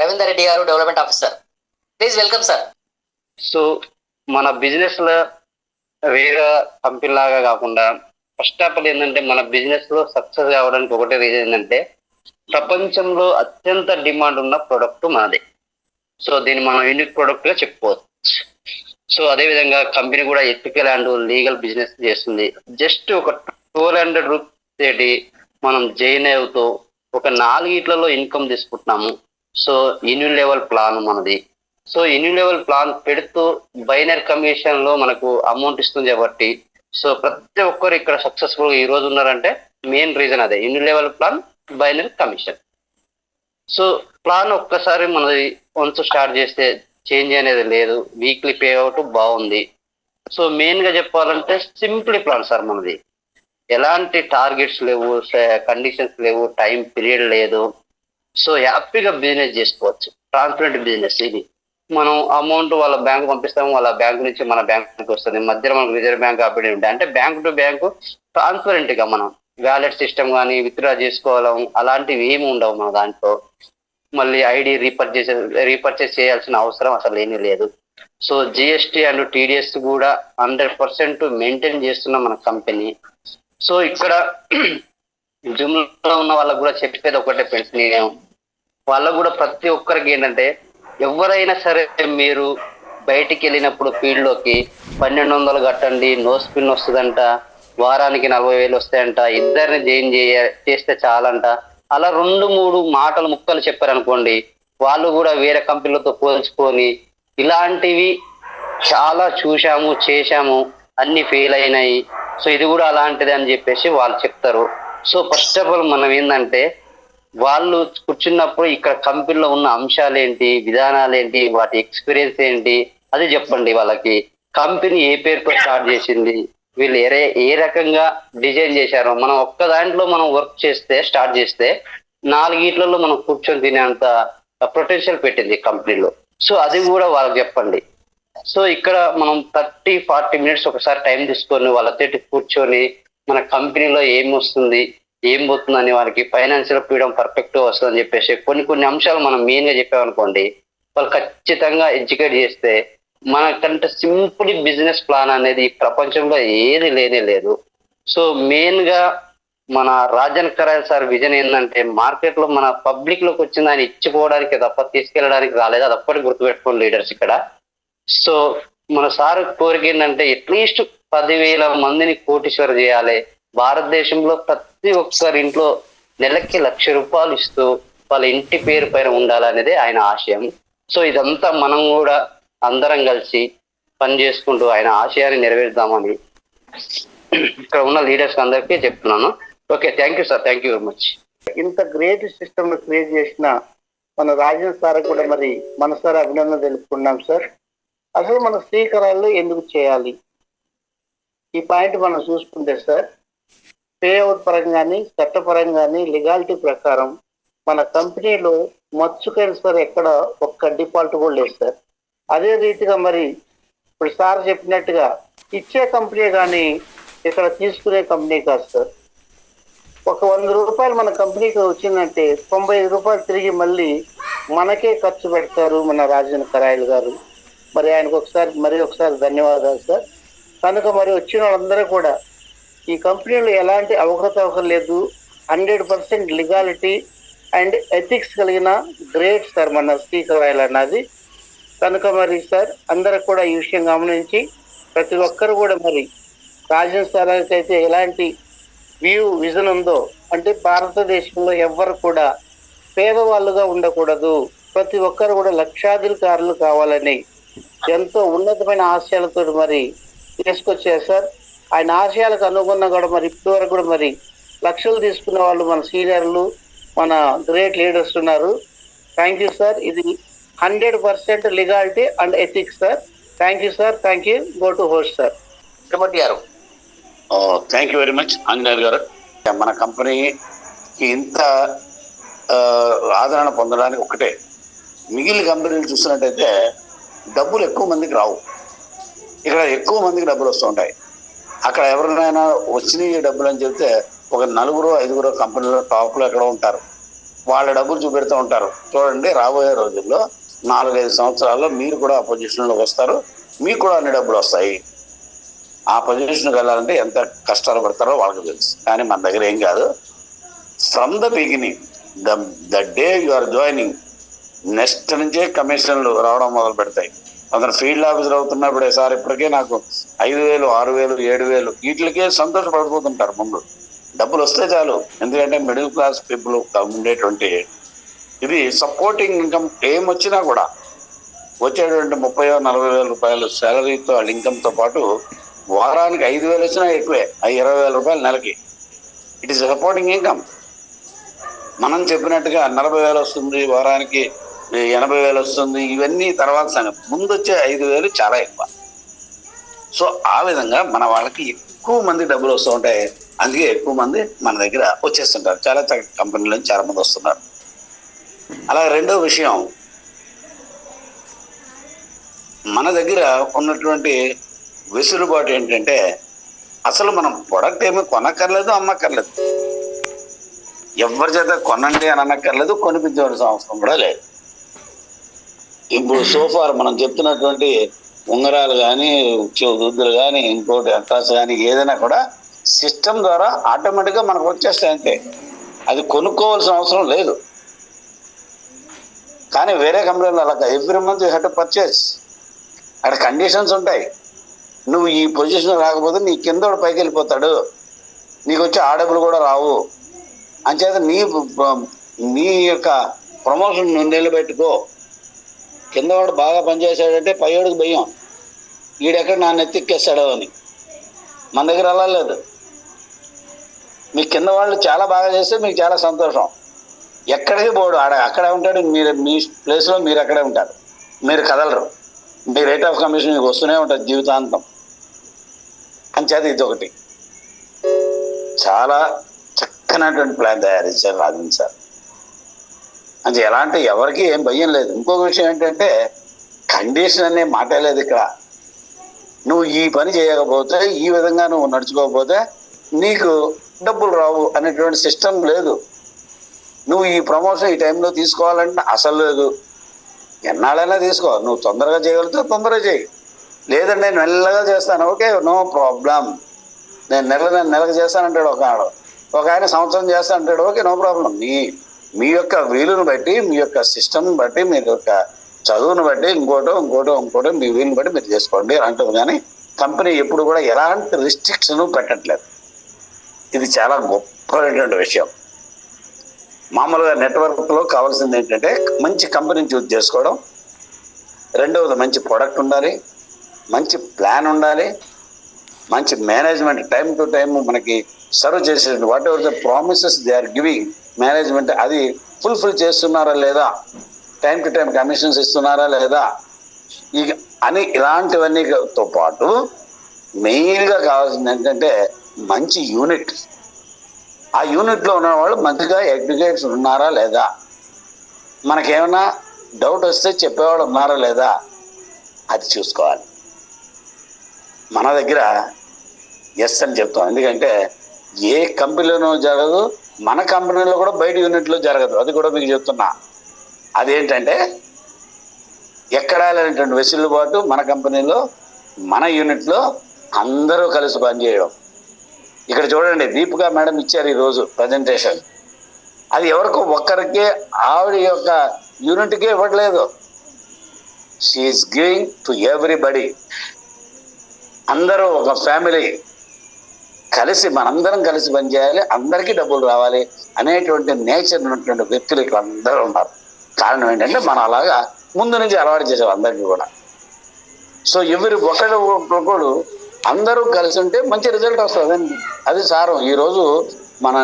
Ravinder Reddy garu development officer. Please welcome sir. So మన బిజినెస్లో వేరే కంపెనీ లాగా కాకుండా ఫస్ట్ ఆఫ్ ఆల్ ఏంటంటే మన బిజినెస్లో సక్సెస్ కావడానికి ఒకటే రీజన్ ఏంటంటే ప్రపంచంలో అత్యంత డిమాండ్ ఉన్న ప్రోడక్ట్ మనది. సో దీన్ని మనం యూనిక్ ప్రొడక్ట్గా చెప్పుకోవచ్చు. సో అదే విధంగా కంపెనీ కూడా ఎథికల్ అండ్ లీగల్ బిజినెస్ చేస్తుంది. జస్ట్ ఒక టూ హండ్రెడ్ రూపీస్ తోటి మనం జైన్ అవుతూ ఒక నాలుగిట్లలో ఇన్కమ్ తీసుకుంటున్నాము. సో ఇన్యూ లెవెల్ ప్లాన్ మనది. సో ఇన్యూ లెవెల్ ప్లాన్ పెడుతూ బైనర్ కమిషన్లో మనకు అమౌంట్ ఇస్తుంది కాబట్టి సో ప్రతి ఒక్కరు ఇక్కడ సక్సెస్ఫుల్ ఈ రోజు ఉన్నారంటే మెయిన్ రీజన్ అదే unilevel plan binary commission so plan ఒక్కసారి మనది వన్స్ స్టార్ట్ చేస్తే చేంజ్ అనేది లేదు వీక్లీ పే అవుట్ బాగుంది. సో మెయిన్గా చెప్పాలంటే సింప్లీ ప్లాన్ సార్ మనది. ఎలాంటి టార్గెట్స్ లేవు కండిషన్స్ లేవు టైం పీరియడ్ లేదు. సో హ్యాపీగా బిజినెస్ చేసుకోవచ్చు. ట్రాన్స్పరెంట్ బిజినెస్ ఇది. మనం అమౌంట్ వాళ్ళ బ్యాంక్ పంపిస్తాము వాళ్ళ బ్యాంక్ నుంచి మన బ్యాంక్ వస్తుంది. మధ్యలో మనకు రిజర్వ్ బ్యాంక్ ఆపేది ఉంటాయి. అంటే బ్యాంక్ టు బ్యాంకు ట్రాన్స్పరెంట్గా మనం వ్యాలెట్ సిస్టమ్ కానీ విత్డ్రా చేసుకోవడం అలాంటివి ఏమి ఉండవు మన దాంట్లో. మళ్ళీ ఐడి రీపర్చేస్ రీపర్చేస్ చేయాల్సిన అవసరం అసలు ఏమీ లేదు. సో జిఎస్టీ అండ్ టీడీఎస్ కూడా హండ్రెడ్ పర్సెంట్ మెయింటైన్ చేస్తున్న మన కంపెనీ సో ఇక్కడ జిమ్లో ఉన్న వాళ్ళకు కూడా చెప్పేది ఒకటే ఫ్రెండ్స్ నేను. వాళ్ళకు కూడా ప్రతి ఒక్కరికి ఏంటంటే ఎవరైనా సరే మీరు బయటికి వెళ్ళినప్పుడు ఫీల్డ్లోకి పన్నెండు వందలు కట్టండి నో స్పిన్ వస్తుందంట వారానికి నలభై వేలు వస్తాయంట ఇద్దరిని జైన్ చేయ చేస్తే చాలంట. అలా రెండు మూడు మాటలు ముక్కలు చెప్పారనుకోండి వాళ్ళు కూడా వేరే కంపెనీలతో పోల్చుకొని ఇలాంటివి చాలా చూశాము చేశాము అన్ని ఫెయిల్ అయినాయి. సో ఇది కూడా అలాంటిది అని చెప్పేసి వాళ్ళు చెప్తారు. సో ఫస్ట్ ఆఫ్ ఆల్ మనం ఏంటంటే వాళ్ళు కూర్చున్నప్పుడు ఇక్కడ కంపెనీలో ఉన్న అంశాలు ఏంటి విధానాలు ఏంటి వాటి ఎక్స్పీరియన్స్ ఏంటి అది చెప్పండి వాళ్ళకి. కంపెనీ ఏ పేరుతో స్టార్ట్ చేసింది వీళ్ళు ఏ ఏ రకంగా డిజైన్ చేశారో మనం ఒక్క దాంట్లో మనం వర్క్ చేస్తే స్టార్ట్ చేస్తే నాలుగిట్లలో మనం కూర్చొని తినేంత పొటెన్షియల్ పెట్టింది కంపెనీలో. సో అది కూడా వాళ్ళకి చెప్పండి. సో ఇక్కడ మనం థర్టీ ఫార్టీ మినిట్స్ ఒకసారి టైం తీసుకొని వాళ్ళతో కూర్చొని మన కంపెనీలో ఏం వస్తుంది ఏం పోతుందని వారికి ఫైనాన్షియల్ ఫ్రీడమ్ పర్ఫెక్ట్ వస్తుందని చెప్పేసి కొన్ని కొన్ని అంశాలు మనం మెయిన్గా చెప్పామనుకోండి వాళ్ళు ఖచ్చితంగా ఎడ్యుకేట్ చేస్తే మనకంటే సింపుల్ బిజినెస్ ప్లాన్ అనేది ఈ ప్రపంచంలో ఏది లేనే లేదు. సో మెయిన్గా మన రాజన్ కరాయల్ సార్ విజన్ ఏంటంటే మార్కెట్లో మన పబ్లిక్లోకి వచ్చిన దాన్ని ఇచ్చిపోవడానికి తప్ప తీసుకెళ్ళడానికి రాలేదు. అది అప్పటికి గుర్తుపెట్టుకోండి లీడర్స్ ఇక్కడ. సో మన సార్ కోరిక ఏంటంటే అట్లీస్ట్ పదివేల మందిని కోటీశ్వర చేయాలి. భారతదేశంలో ప్రతి ఒక్కరి ఇంట్లో నెలకి లక్ష రూపాయలు ఇస్తూ వాళ్ళ ఇంటి పేరు పైన ఉండాలనేది ఆయన ఆశయం. సో ఇదంతా మనం కూడా అందరం కలిసి పని చేసుకుంటూ ఆయన ఆశయాన్ని నెరవేర్దామని ఇక్కడ ఉన్న లీడర్స్ అందరికీ చెప్తున్నాను. Okay thank you sir thank you very much. ఇంత గ్రేట్ సిస్టమ్ క్రియేట్ చేసిన మన రాజన్ సార్ కూడా మరి మనసారి అభినందన తెలుపుకున్నాం సార్. అసలు మన శ్రీకరాల్లో ఎందుకు చేయాలి? ఈ పాయింట్ మనం చూసుకుంటే సార్ పే అవుట్ పరంగాని చట్టపరంగాని లీగాలిటీ ప్రకారం మన కంపెనీలో మచ్చుకైన సార్ ఎక్కడ ఒక్క డిఫాల్ట్ కూడా లేదు సార్. అదే రీతిగా మరి ఇప్పుడు సార్ చెప్పినట్టుగా ఇచ్చే కంపెనీ కానీ ఇక్కడ తీసుకునే కంపెనీ కాదు సార్. ఒక వంద రూపాయలు మన కంపెనీకి వచ్చిందంటే తొంభై రూపాయలు తిరిగి మళ్ళీ మనకే ఖర్చు పెడతారు మన రాజన్ కరాయలు గారు. మరి ఆయనకు ఒకసారి మరి ఒకసారి ధన్యవాదాలు సార్. కనుక మరి వచ్చిన వాళ్ళందరూ కూడా ఈ కంపెనీలో ఎలాంటి అవకతవకలు లేదు hundred percent legality and ethics కలిగిన గ్రేట్ సార్ మన స్పీకర్ రాయల్ అన్నది కనుక మరి సార్ అందరూ కూడా ఈ విషయం గమనించి ప్రతి ఒక్కరు కూడా మరి రాజన్ స్థానానికి అయితే ఎలాంటి వ్యూ విజన్ ఉందో అంటే భారతదేశంలో ఎవ్వరు కూడా పేదవాళ్ళుగా ఉండకూడదు. ప్రతి ఒక్కరు కూడా లక్షాధికారులు కావాలని ఎంతో ఉన్నతమైన ఆశయాలతో మరి తీసుకొచ్చారు సార్. ఆయన ఆశయాలకు అనుగుణంగా కూడా మరి ఇప్పటి వరకు కూడా మరి లక్షలు తీసుకున్న వాళ్ళు మన సీనియర్లు మన గ్రేట్ లీడర్స్ ఉన్నారు. థ్యాంక్ యూ సార్ ఇది hundred percent legality and ethics sir thank you sir thank you go to host sir Tirumathi garu. Thank you very much Anjaneyulu garu. మన కంపెనీ ఇంత ఆదరణ పొందడానికి ఒకటే. మిగిలిన కంపెనీలు చూసినట్టయితే డబ్బులు ఎక్కువ మందికి రావు. ఇక్కడ ఎక్కువ మందికి డబ్బులు వస్తుంటాయి అక్కడ ఎవరినైనా వచ్చినాయి డబ్బులు అని చెప్తే ఒక నలుగురు ఐదుగురు కంపెనీలో టాప్లో ఎక్కడ ఉంటారు. వాళ్ళ డబ్బులు చూపెడుతూ ఉంటారు. చూడండి రాబోయే రోజుల్లో నాలుగైదు సంవత్సరాల్లో మీరు కూడా ఆ పొజిషన్లోకి వస్తారు. మీకు కూడా అన్ని డబ్బులు వస్తాయి. ఆ పొజిషన్కి వెళ్ళాలంటే ఎంత కష్టాలు పడతారో వాళ్ళకి తెలుసు. కానీ మన దగ్గర ఏం కాదు. From the beginning the the day you are joining next నుంచే కమిషన్లు రావడం మొదలు పెడతాయి అతను ఫీల్డ్ ఆఫీసర్ అవుతున్నప్పుడే సార్ ఇప్పటికే నాకు ఐదు వేలు ఆరు వేలు ఏడు వేలు వీటికే సంతోషపడిపోతుంటారు ముందు. డబ్బులు వస్తే చాలు. ఎందుకంటే మిడిల్ క్లాస్ పీపుల్ ఉండేటువంటి ఇది సపోర్టింగ్ ఇన్కమ్ ఏం వచ్చినా కూడా వచ్చేటువంటి ముప్పై నలభై వేల రూపాయలు శాలరీతో వాళ్ళ ఇన్కమ్తో పాటు వారానికి ఐదు వేలు వచ్చినా ఎక్కువే. ఆ ఇరవై వేల రూపాయలు నెలకి. ఇట్ ఈస్ సపోర్టింగ్ ఇన్కమ్ మనం చెప్పినట్టుగా నలభై వేలు వస్తుంది వారానికి ఎనభై వేలు వస్తుంది ఇవన్నీ తర్వాత సంగతి. ముందు వచ్చే ఐదు వేలు చాలా ఎక్కువ. సో ఆ విధంగా మన వాళ్ళకి ఎక్కువ మంది డబ్బులు వస్తూ ఉంటాయి. అందుకే ఎక్కువ మంది మన దగ్గర వచ్చేస్తుంటారు. చాలా కంపెనీల నుంచి చాలా మంది వస్తున్నారు. అలాగే రెండో విషయం మన దగ్గర ఉన్నటువంటి వెసులుబాటు ఏంటంటే అసలు మనం ప్రొడక్ట్ ఏమీ కొనక్కర్లేదు అమ్మక్కర్లేదు. ఎవరి చేత కొనండి అని అనక్కర్లేదు కొనిపించవలసిన అవసరం కూడా లేదు. ఇప్పుడు సోఫార్ మనం చెప్తున్నటువంటి ఉంగరాలు కానీ దుద్దులు కానీ ఇంకోటి అట్రాస్ కానీ ఏదైనా కూడా సిస్టమ్ ద్వారా ఆటోమేటిక్గా మనకు వచ్చేస్తాయి అంతే. అది కొనుక్కోవాల్సిన అవసరం లేదు. కానీ వేరే కంపెనీలో అలా every month you have to purchase అక్కడ కండిషన్స్ ఉంటాయి. నువ్వు ఈ పొజిషన్ రాకపోతే నీ కింద కూడా పైకి వెళ్ళిపోతాడు. నీకు వచ్చే ఆడబులు కూడా రావు. అంచేత నీ నీ యొక్క ప్రమోషన్ నువ్వు నిలబెట్టుకో. కింద వాడు బాగా పనిచేసాడంటే పైయోడికి భయం. ఈడెక్కడ నా నెత్తిక్కేస్తాడో అని. మన దగ్గర అలా లేదు. మీ కింద వాళ్ళు చాలా బాగా చేస్తే మీకు చాలా సంతోషం. ఎక్కడికి పోడు ఆడ అక్కడే ఉంటాడు మీరు మీ ప్లేస్లో మీరు అక్కడే ఉంటారు. మీరు కదలరు. మీ రేట్ ఆఫ్ కమిషన్ మీకు వస్తూనే ఉంటుంది జీవితాంతం. అంచేది ఇది ఒకటి చాలా చక్కనటువంటి ప్లాన్ తయారు చేశారు రాజన్ సార్. అంటే ఎలాంటి ఎవరికి ఏం భయం లేదు. ఇంకొక విషయం ఏంటంటే కండిషన్ అనే మాట లేదు ఇక్కడ. నువ్వు ఈ పని చేయకపోతే ఈ విధంగా నువ్వు నడుచుకోకపోతే నీకు డబ్బులు రావు అనేటువంటి సిస్టమ్ లేదు. నువ్వు ఈ ప్రమోషన్ ఈ టైంలో తీసుకోవాలంటే అసలు లేదు. ఎన్నాళ్ళైనా తీసుకో. నువ్వు తొందరగా చేయగలిగితే తొందరగా చేయి. లేదండి నేను మెల్లగా చేస్తాను. Okay no problem. నేను నెల నేను నెలకు చేస్తానంటాడు ఒక ఆడ. ఒక ఆయన సంవత్సరం చేస్తానంటాడు ఓకే నో ప్రాబ్లం. నీ మీ యొక్క వీలుని బట్టి మీ యొక్క సిస్టమ్ని బట్టి మీ యొక్క చదువును బట్టి ఇంకోటో ఇంకోటో ఇంకోటో మీ వీలుని బట్టి మీరు చేసుకోండి అంటుంది కానీ కంపెనీ ఎప్పుడు కూడా ఎలాంటి రిస్ట్రిక్షన్ పెట్టట్లేదు. ఇది చాలా గొప్పమైనటువంటి విషయం. మామూలుగా నెట్వర్క్లో కావాల్సింది ఏంటంటే మంచి కంపెనీని చూస్ చేసుకోవడం. రెండవది మంచి ప్రోడక్ట్ ఉండాలి. మంచి ప్లాన్ ఉండాలి. మంచి మేనేజ్మెంట్ టైం టు టైం మనకి సర్వ్ చేసే whatever the promises they are giving management అది ఫుల్ఫిల్ చేస్తున్నారా లేదా? టైం టు టైం కమిషన్స్ ఇస్తున్నారా లేదా? ఇక అని ఇలాంటివన్నీతో పాటు మెయిన్గా కావాల్సింది ఏంటంటే మంచి యూనిట్. ఆ యూనిట్లో ఉన్న వాళ్ళు మంచిగా ఎడ్యుకేట్స్ ఉన్నారా లేదా? మనకేమైనా డౌట్ వస్తే చెప్పేవాళ్ళు ఉన్నారా లేదా? అది చూసుకోవాలి. మన దగ్గర ఎస్ అని చెప్తాం. ఎందుకంటే ఏ కంపెనీలోనూ జరగదు మన కంపెనీలో కూడా బయట యూనిట్లో జరగదు. అది కూడా మీకు చెప్తున్నా. అదేంటంటే ఎక్కడ లేనటువంటి వెసులుబాటు మన కంపెనీలో మన యూనిట్లో అందరూ కలిసి పనిచేయడం. ఇక్కడ చూడండి దీపిక మేడం ఇచ్చారు ఈరోజు ప్రజెంటేషన్ అది ఎవరికో ఒక్కరికే ఆవిడ యొక్క యూనిట్కే ఇవ్వట్లేదు. షీఈస్ గివింగ్ టు ఎవ్రీబడి అందరూ ఒక ఫ్యామిలీ కలిసి మనందరం కలిసి పనిచేయాలి అందరికీ డబ్బులు రావాలి అనేటువంటి నేచర్ ఉన్నటువంటి వ్యక్తులు ఇక్కడ అందరూ ఉన్నారు. కారణం ఏంటంటే మనం అలాగా ముందు నుంచి అలవాటు చేసాం అందరికీ కూడా. సో ఎవరి ఒకరు ఒకడు అందరూ కలిసి ఉంటే మంచి రిజల్ట్ వస్తుంది. అది సారం. ఈరోజు మన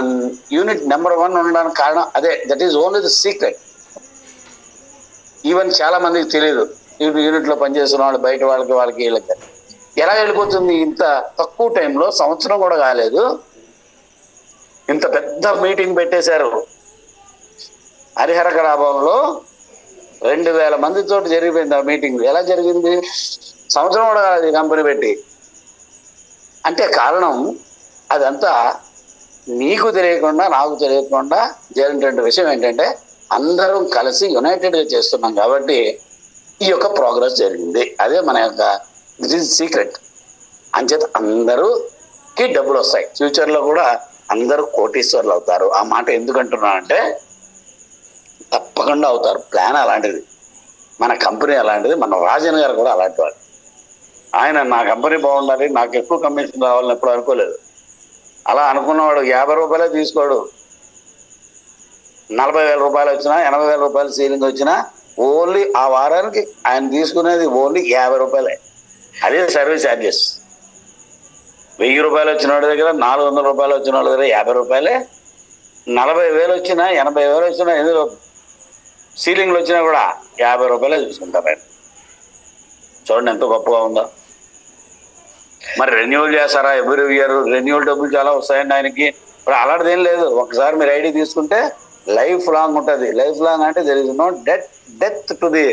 యూనిట్ నెంబర్ వన్ ఉండడానికి కారణం అదే. That is only the secret even చాలా మందికి తెలియదు యూనిట్లో పనిచేస్తున్న వాళ్ళు బయట వాళ్ళకి వాళ్ళకి వీళ్ళకి. ఎలా వెళ్ళిపోతుంది? ఇంత తక్కువ టైంలో సంవత్సరం కూడా కాలేదు. ఇంత పెద్ద మీటింగ్ పెట్టేశారు. హరిహర గ్రామంలో రెండు వేల మందితో జరిగిపోయింది ఆ మీటింగ్. ఎలా జరిగింది? సంవత్సరం కూడా కాలేదు కంపెనీ పెట్టి. అంటే కారణం అదంతా నీకు తెలియకుండా నాకు తెలియకుండా జరిగినటువంటి విషయం ఏంటంటే అందరం కలిసి యునైటెడ్గా చేస్తున్నాం కాబట్టి ఈ యొక్క ప్రోగ్రెస్ జరిగింది. అదే మన యొక్క దిస్ ఇస్ సీక్రెట్ అంచేత అందరూకి డబ్బులు వస్తాయి ఫ్యూచర్లో కూడా అందరూ కోటీశ్వర్లు అవుతారు. ఆ మాట ఎందుకంటున్నానంటే తప్పకుండా అవుతారు. ప్లాన్ అలాంటిది. మన కంపెనీ అలాంటిది. మన రాజన్ గారు కూడా అలాంటి వాడు. ఆయన నా కంపెనీ బాగుండాలి. నాకు ఎక్కువ కమిషన్ రావాలని ఎప్పుడు అనుకోలేదు. అలా అనుకున్నవాడు యాభై రూపాయలే తీసుకోడు. నలభై వేల రూపాయలు వచ్చినా ఎనభై వేల రూపాయలు సీలింగ్ వచ్చినా ఓన్లీ ఆ వారానికి ఆయన తీసుకునేది ఓన్లీ యాభై రూపాయలే. అదే సర్వీస్ ఛార్జెస్ వెయ్యి రూపాయలు వచ్చిన వాడి దగ్గర నాలుగు వందల రూపాయలు వచ్చిన వాళ్ళ దగ్గర యాభై రూపాయలే. నలభై వేలు వచ్చినా ఎనభై వేలు వచ్చినా ఎందులో సీలింగ్లు వచ్చినా కూడా యాభై రూపాయలే చూసుకుంటారు ఆయన చూడండి ఎంత గొప్పగా ఉందో. మరి రెన్యూవల్ చేస్తారా? ఎవ్రీ ఇయర్ రెన్యువల్ డబ్బులు చాలా వస్తాయండి ఆయనకి. ఇప్పుడు అలాంటిది ఏం లేదు. ఒకసారి మీరు ఐడి తీసుకుంటే లైఫ్ లాంగ్ ఉంటుంది. లైఫ్ లాంగ్ అంటే there is no death death to the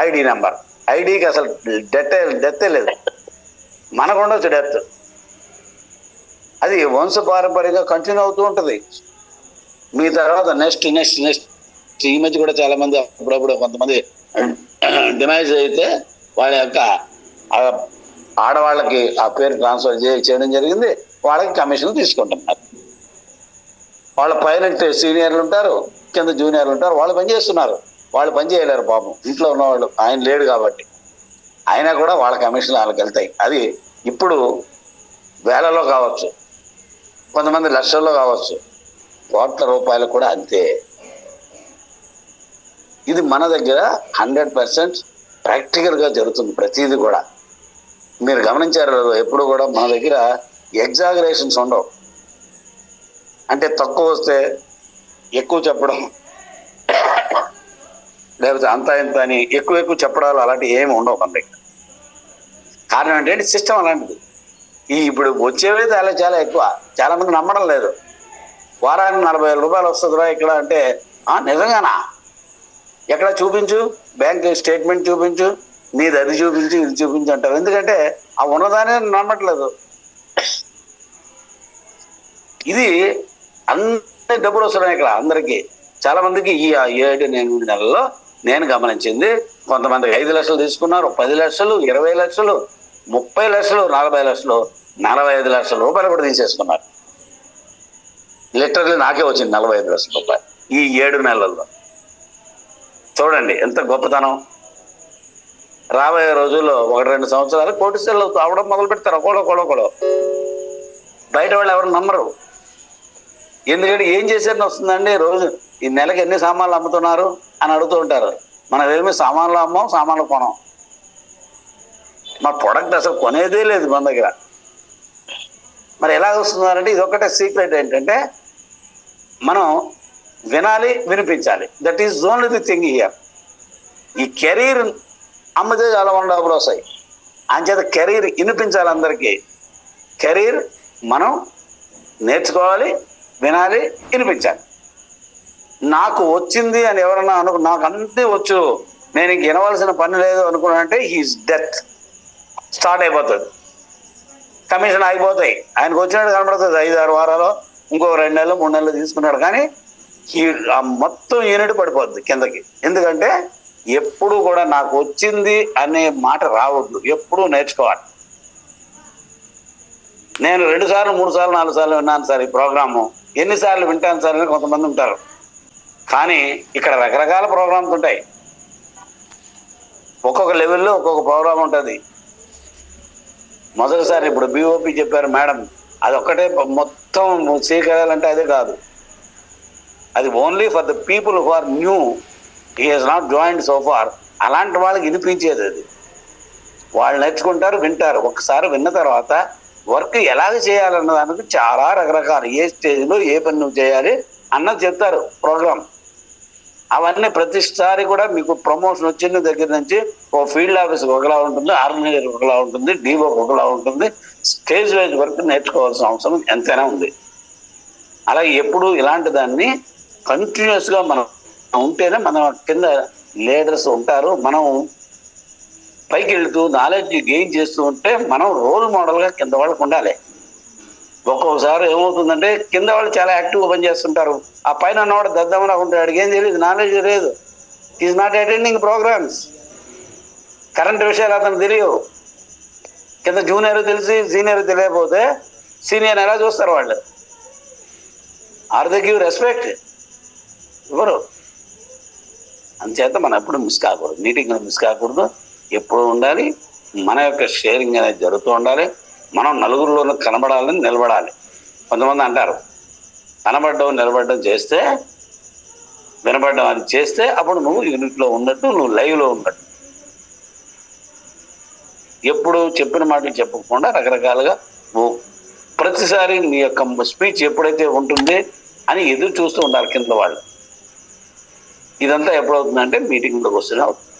ID number ఐడికి అసలు డెత్ డెత్ లేదు మనకు ఉండొచ్చు డెత్. అది వంశ పారంపర్యంగా కంటిన్యూ అవుతూ ఉంటుంది. మీ తర్వాత నెక్స్ట్ నెక్స్ట్ నెక్స్ట్ ఈ మధ్య కూడా చాలా మంది అప్పుడప్పుడు కొంతమంది డిమైజ్ అయితే వాళ్ళ యొక్క ఆడవాళ్ళకి ఆ పేరు ట్రాన్స్ఫర్ చేయడం జరిగింది. వాళ్ళకి కమిషన్ తీసుకుంటున్నారు. వాళ్ళ పైన సీనియర్లు ఉంటారు కింద జూనియర్లు ఉంటారు వాళ్ళు పని చేస్తున్నారు. వాళ్ళు పని చేయలేరు పాపం. ఇంట్లో ఉన్నవాళ్ళు ఆయన లేడు కాబట్టి. అయినా కూడా వాళ్ళ కమిషన్లు వాళ్ళకి వెళ్తాయి. అది ఇప్పుడు వేలలో కావచ్చు కొంతమంది లక్షల్లో కావచ్చు కోట్ల రూపాయలు కూడా అంతే. ఇది మన దగ్గర హండ్రెడ్ పర్సెంట్ ప్రాక్టికల్గా జరుగుతుంది ప్రతిదీ కూడా. మీరు గమనించారు లేదో, ఎప్పుడు కూడా మన దగ్గర ఎగ్జాగరేషన్స్ ఉండవు. అంటే తక్కువ వస్తే ఎక్కువ చెప్పడం లేకపోతే అంత ఇంత అని ఎక్కువ ఎక్కువ చెప్పడాలు అలాంటివి ఏమి ఉండవు మన దగ్గర. కారణం ఏంటంటే సిస్టమ్ అలాంటిది. ఈ ఇప్పుడు వచ్చేవే చాలా చాలా ఎక్కువ. చాలా మంది నమ్మడం లేదు. వారానికి నలభై వేల రూపాయలు వస్తుందిరా ఇక్కడ అంటే నిజంగానా? ఎక్కడ చూపించు? బ్యాంక్ స్టేట్మెంట్ చూపించు? నీది అది చూపించు ఇది చూపించు అంటారు. ఎందుకంటే ఆ ఉన్నదానే నమ్మట్లేదు. ఇది అన్ని డబ్బులు వస్తున్నాయి ఇక్కడ అందరికీ. చాలా మందికి ఈ ఏడు ఎనిమిది నెలల్లో నేను గమనించింది కొంతమంది ఐదు లక్షలు తీసుకున్నారు పది లక్షలు ఇరవై లక్షలు ముప్పై లక్షలు నలభై లక్షలు నలభై ఐదు లక్షల రూపాయలు కూడా తీసేసుకున్నారు. లిటరల్లీ నాకే వచ్చింది నలభై ఐదు లక్షల రూపాయలు ఈ ఏడు నెలల్లో. చూడండి ఎంత గొప్పతనం. రాబోయే రోజుల్లో ఒకటి రెండు సంవత్సరాలు కోటి సెల్లు అవడం మొదలు పెడతారు. ఒకడో ఒకడో ఒకడో బయట వాళ్ళు ఎవరు నమ్మరు. ఎందుకంటే ఏం చేసేది వస్తుందండి? రోజు ఈ నెలకి ఎన్ని సామాన్లు అమ్ముతున్నారు? అని అడుగుతూ ఉంటారు. మనం ఏమి సామాన్లు అమ్మం సామాన్లు కొనం. మా ప్రొడక్ట్ అసలు కొనేదే లేదు మన దగ్గర. మరి ఎలా వస్తున్నారంటే ఇది సీక్రెట్ ఏంటంటే మనం వినాలి వినిపించాలి. That is only the thing here ఈ కెరీర్ అమ్మితే చాలా మన డబ్బులు వస్తాయి. అంచేత కెరీర్ వినిపించాలి అందరికీ. కెరీర్ మనం నేర్చుకోవాలి వినాలి వినిపించాలి. నాకు వచ్చింది అని ఎవరన్నా అను నాకు అంతే వచ్చు. నేను ఇంక వినవలసిన పని లేదు అనుకున్నానంటే హీస్ డెత్ స్టార్ట్ అయిపోతుంది. కమిషన్ అయిపోతాయి ఆయనకు వచ్చినట్టు కనబడుతుంది ఐదు ఆరు వారాలు ఇంకో రెండు నెలలు మూడు నెలలు తీసుకున్నాడు. కానీ ఈ ఆ మొత్తం యూనిట్ పడిపోద్ది కిందకి. ఎందుకంటే ఎప్పుడు కూడా నాకు వచ్చింది అనే మాట రావద్దు. ఎప్పుడూ నేర్చుకోవాలి. నేను రెండు సార్లు మూడు సార్లు నాలుగు సార్లు విన్నాను సార్ ఈ ప్రోగ్రాము. ఎన్నిసార్లు వింటాను సార్ అని కొంతమంది ఉంటారు. కానీ ఇక్కడ రకరకాల ప్రోగ్రామ్స్ ఉంటాయి. ఒక్కొక్క లెవెల్లో ఒక్కొక్క ప్రోగ్రామ్ ఉంటుంది. మొదటిసారి ఇప్పుడు బీఓపి చెప్పారు మేడం అది ఒక్కటే మొత్తం స్వీకరాలంటే అదే కాదు. అది only for the people who are new he has not joined so far అలాంటి వాళ్ళకి వినిపించేది అది. వాళ్ళు నేర్చుకుంటారు వింటారు. ఒకసారి విన్న తర్వాత వర్క్ ఎలాగ చేయాలన్న దానికి చాలా రకరకాలు. ఏ స్టేజ్లో ఏ పని నువ్వు చేయాలి అన్నది చెప్తారు ప్రోగ్రామ్. అవన్నీ ప్రతిసారి కూడా మీకు ప్రమోషన్ వచ్చిన దగ్గర నుంచి ఓ ఫీల్డ్ ఆఫీస్ ఒకలా ఉంటుంది ఆర్గనైజర్ ఒకలా ఉంటుంది డీఓ ఒకలా ఉంటుంది. స్టేజ్ వైజ్ వర్క్ నేర్చుకోవాల్సిన అవసరం ఎంతైనా ఉంది. అలాగే ఎప్పుడు ఇలాంటి దాన్ని కంటిన్యూస్గా మనం ఉంటేనే మన కింద లీడర్స్ ఉంటారు. మనం పైకి వెళ్తూ నాలెడ్జ్ గెయిన్ చేస్తూ ఉంటే మనం రోల్ మోడల్గా కింద వాళ్ళకు ఉండాలి. ఒక్కొక్కసారి ఏమవుతుందంటే కింద వాళ్ళు చాలా యాక్టివ్గా పనిచేస్తుంటారు. ఆ పైన ఉన్నవాడు దద్దమలా ఉంటాడు అడిగేం తెలియదు నాలెడ్జ్ లేదు. Is not attending programs current విషయాలు అతను తెలియవు. కింద జూనియర్ తెలిసి సీనియర్ తెలియకపోతే సీనియర్ ఎలా చూస్తారు వాళ్ళు? ఆర్ ద గివ్ రెస్పెక్ట్ ఎవరు? అందుచేత మనం ఎప్పుడు మిస్ కాకూడదు. మీటింగ్ మిస్ కాకూడదు. ఎప్పుడు ఉండాలి? మన యొక్క షేరింగ్ అనేది జరుగుతూ ఉండాలి. మనం నలుగురిలోనూ కనబడాలని నిలబడాలి. కొంతమంది అంటారు కనబడడం నిలబడడం చేస్తే వినబడడం అది చేస్తే అప్పుడు నువ్వు యూనిట్లో ఉన్నట్టు నువ్వు లైవ్లో ఉన్నట్టు. ఎప్పుడు చెప్పిన మాటలు చెప్పకుండా రకరకాలుగా నువ్వు ప్రతిసారి నీ యొక్క స్పీచ్ ఎప్పుడైతే ఉంటుంది అని ఎదురు చూస్తూ ఉండాలి కింద వాళ్ళు. ఇదంతా ఎప్పుడవుతుందంటే మీటింగ్లోకి వస్తూనే అవుతుంది.